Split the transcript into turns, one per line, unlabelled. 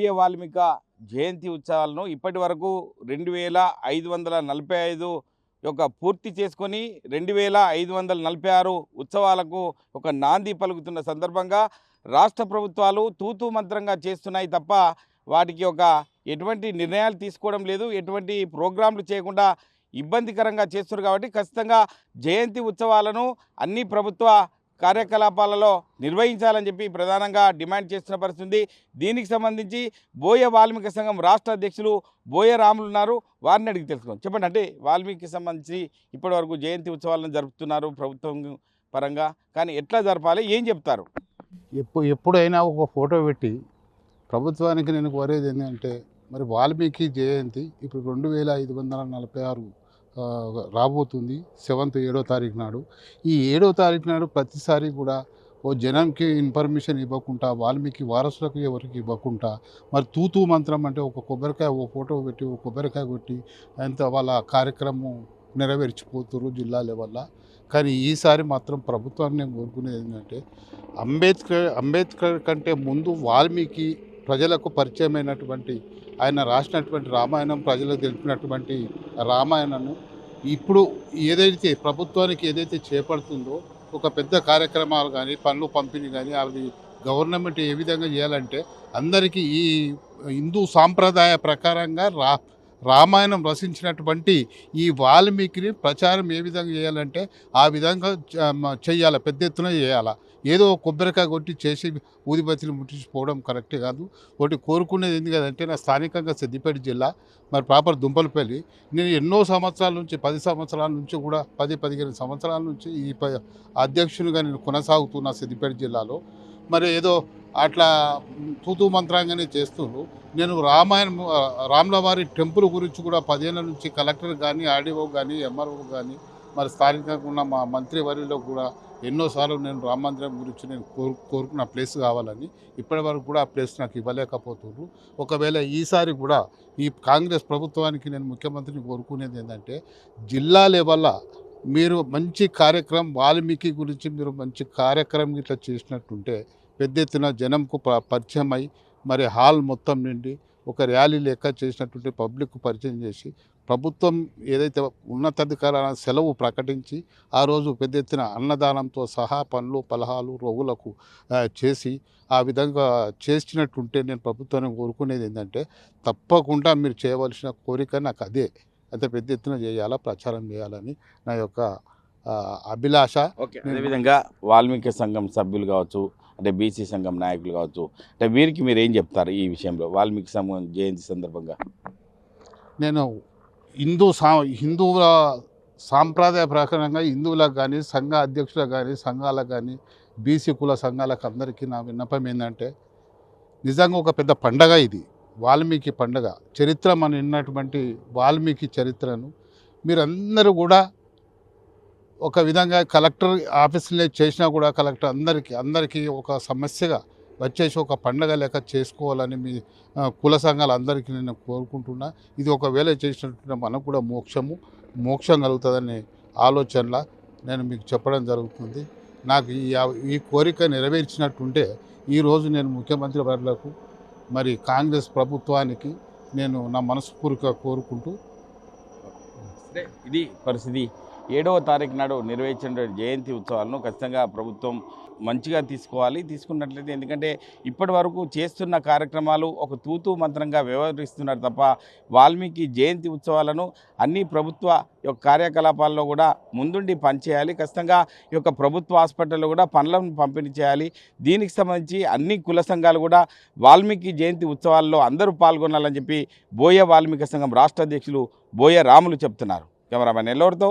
బోయ వాల్మీక జయంతి ఉత్సవాలను ఇప్పటి వరకు రెండు వేల ఐదు వందల నలభై ఐదు యొక్క పూర్తి చేసుకొని రెండు వేల ఐదు వందల నలభై ఆరు ఉత్సవాలకు ఒక నాంది పలుకుతున్న సందర్భంగా రాష్ట్ర ప్రభుత్వాలు తూతూ మంత్రంగా చేస్తున్నాయి తప్ప వాటికి ఒక ఎటువంటి నిర్ణయాలు తీసుకోవడం లేదు. ఎటువంటి ప్రోగ్రాంలు చేయకుండా ఇబ్బందికరంగా చేస్తున్నారు కాబట్టి ఖచ్చితంగా జయంతి ఉత్సవాలను అన్ని ప్రభుత్వ కార్యకలాపాలలో నిర్వహించాలని చెప్పి ప్రధానంగా డిమాండ్ చేస్తున్న పరిస్థితి ఉంది. దీనికి సంబంధించి బోయ వాల్మీకి సంఘం రాష్ట్ర అధ్యక్షులు బోయ రాములు ఉన్నారు. వారిని అడిగి తెలుసుకోండి చెప్పండి అంటే వాల్మీకి సంబంధించి ఇప్పటివరకు జయంతి ఉత్సవాలను జరుపుతున్నారు ప్రభుత్వం పరంగా. కానీ ఎట్లా జరపాలి? ఏం చెప్తారు?
ఎప్పుడు ఎప్పుడైనా ఒక ఫోటో పెట్టి ప్రభుత్వానికి నేను కోరేది ఏంటంటే మరి వాల్మీకి జయంతి ఇప్పుడు రెండు వేల ఐదు వందల నలభై ఆరు రాబోతుంది సెవెంత్ ఏడో తారీఖు నాడు. ఈ ఏడో తారీఖు నాడు ప్రతిసారి కూడా ఓ జనంకి ఇన్ఫర్మేషన్ ఇవ్వకుండా వాల్మీకి వారసులకు ఎవరికి ఇవ్వకుండా మరి తూతూ మంత్రం అంటే ఒక కొబ్బరికాయ ఓ ఫోటో పెట్టి ఓ కొబ్బరికాయ కొట్టి అంత వాళ్ళ కార్యక్రమం నెరవేర్చిపోతున్నారు జిల్లా లెవెల్లో కానీ ఈసారి మాత్రం ప్రభుత్వాన్ని నేను కోరుకునేది ఏంటంటే అంబేద్కర్ అంబేద్కర్ కంటే ముందు వాల్మీకి ప్రజలకు పరిచయమైనటువంటి ఆయన రాసినటువంటి రామాయణం ప్రజలకు తెలిపినటువంటి రామాయణను ఇప్పుడు ఏదైతే ప్రభుత్వానికి ఏదైతే చేపడుతుందో ఒక పెద్ద కార్యక్రమాలు కానీ పనులు పంపిణీ కానీ అది గవర్నమెంట్ ఏ విధంగా చేయాలంటే అందరికీ ఈ హిందూ సాంప్రదాయ ప్రకారంగా రా రామాయణం రచించినటువంటి ఈ వాల్మీకిని ప్రచారం ఏ విధంగా చేయాలంటే ఆ విధంగా చేయాలి పెద్ద ఎత్తున చేయాలి. ఏదో కొబ్బరికాయ కొట్టి చేసి ఊదిబత్తిని ముట్టించిపోవడం కరెక్టే కాదు. ఒకటి కోరుకునేది ఏంది కదంటే నా స్థానికంగా సిద్దిపేట జిల్లా మరి ప్రాపర్ దుంపలపల్లి నేను ఎన్నో సంవత్సరాల నుంచి పది సంవత్సరాల నుంచి కూడా పది పదిహేను సంవత్సరాల నుంచి ఈ అధ్యక్షునిగా నేను కొనసాగుతున్నా సిద్దిపేట జిల్లాలో. మరి ఏదో అట్లా తూతూ మంత్రాంగానే చేస్తున్నారు నేను రామాయణం రామ్లవారి టెంపుల్ గురించి కూడా పదేళ్ళ నుంచి కలెక్టర్ కానీ ఆర్డీఓ కానీ ఎంఆర్ఓ కానీ మరి స్థానికంగా ఉన్న మా మంత్రి వారిలో కూడా ఎన్నోసార్లు నేను రామ మందిరం గురించి నేను కోరు కోరుకున్న ప్లేస్ కావాలని ఇప్పటి వరకు కూడా ఆ ప్లేస్ నాకు ఇవ్వలేకపోతున్నారు. ఒకవేళ ఈసారి కూడా ఈ కాంగ్రెస్ ప్రభుత్వానికి నేను ముఖ్యమంత్రిని కోరుకునేది ఏంటంటే జిల్లా లెవెల్లో మీరు మంచి కార్యక్రమం వాల్మీకి గురించి మీరు మంచి కార్యక్రమం ఇట్లా చేసినట్టుంటే పెద్ద ఎత్తున జనంకు ప- పరిచయం అయి మరి హాల్ మొత్తం నిండి ఒక ర్యాలీ లెక్క చేసినటువంటి పబ్లిక్ పరిచయం చేసి ప్రభుత్వం ఏదైతే ఉన్నతాధికారుల సెలవు ప్రకటించి ఆ రోజు పెద్ద ఎత్తున అన్నదానంతో సహా పనులు పలహాలు రోగులకు చేసి ఆ విధంగా చేసినట్టుంటే నేను ప్రభుత్వాన్ని కోరుకునేది ఏంటంటే తప్పకుండా మీరు చేయవలసిన కోరిక నాకు అదే అంత పెద్ద ఎత్తున చేయాలా ప్రచారం చేయాలని నా యొక్క అభిలాష.
ఓకే అదేవిధంగా వాల్మీకి సంఘం సభ్యులు కావచ్చు అంటే బీసీ సంఘం నాయకులు కావచ్చు అంటే వీరికి మీరు ఏం చెప్తారు ఈ విషయంలో? వాల్మీకి సంఘం జయంతి సందర్భంగా.
నేను హిందూ సా హిందువుల సాంప్రదాయ ప్రకారంగా హిందువులకు కానీ సంఘ అధ్యక్షులకు కానీ సంఘాలకు కానీ బీసీ కుల సంఘాలకు అందరికీ నా విన్నపం ఏంటంటే నిజంగా ఒక పెద్ద పండగ ఇది. వాల్మీకి పండగ. చరిత్ర మన విన్నటువంటి వాల్మీకి చరిత్రను మీరందరూ కూడా ఒక విధంగా కలెక్టర్ ఆఫీసులో చేసినా కూడా కలెక్టర్ అందరికీ అందరికీ ఒక సమస్యగా వచ్చేసి ఒక పండగ లెక్క చేసుకోవాలని మీ కుల సంఘాలు అందరికీ నేను కోరుకుంటున్నా. ఇది ఒకవేళ చేసినట్టు మనకు కూడా మోక్షము మోక్షం కలుగుతుందనే ఆలోచనలా నేను మీకు చెప్పడం జరుగుతుంది. నాకు ఈ ఈ కోరిక నెరవేర్చినట్టుంటే ఈరోజు నేను ముఖ్యమంత్రి వర్లకు మరి కాంగ్రెస్ ప్రభుత్వానికి నేను నా మనస్ఫూర్తిగా కోరుకుంటూ
ఇది పరిస్థితి. ఏడవ తారీఖు నాడు నిర్వహించిన జయంతి ఉత్సవాలను ఖచ్చితంగా ప్రభుత్వం మంచిగా తీసుకోవాలి తీసుకున్నట్లయితే. ఎందుకంటే ఇప్పటి వరకు చేస్తున్న కార్యక్రమాలు ఒక తూతూ మంత్రంగా వ్యవహరిస్తున్నారు తప్ప వాల్మీకి జయంతి ఉత్సవాలను అన్ని ప్రభుత్వ యొక్క కార్యకలాపాల్లో కూడా ముందుండి పనిచేయాలి. ఖచ్చితంగా ఈ యొక్క ప్రభుత్వ హాస్పిటల్లో కూడా పనులను పంపిణీ చేయాలి. దీనికి సంబంధించి అన్ని కుల సంఘాలు కూడా వాల్మీకి జయంతి ఉత్సవాల్లో అందరూ పాల్గొనాలని చెప్పి బోయ వాల్మీకి సంఘం రాష్ట్ర అధ్యక్షులు బోయ రాములు చెప్తున్నారు. కెమెరామెన్ ఎల్లోరితో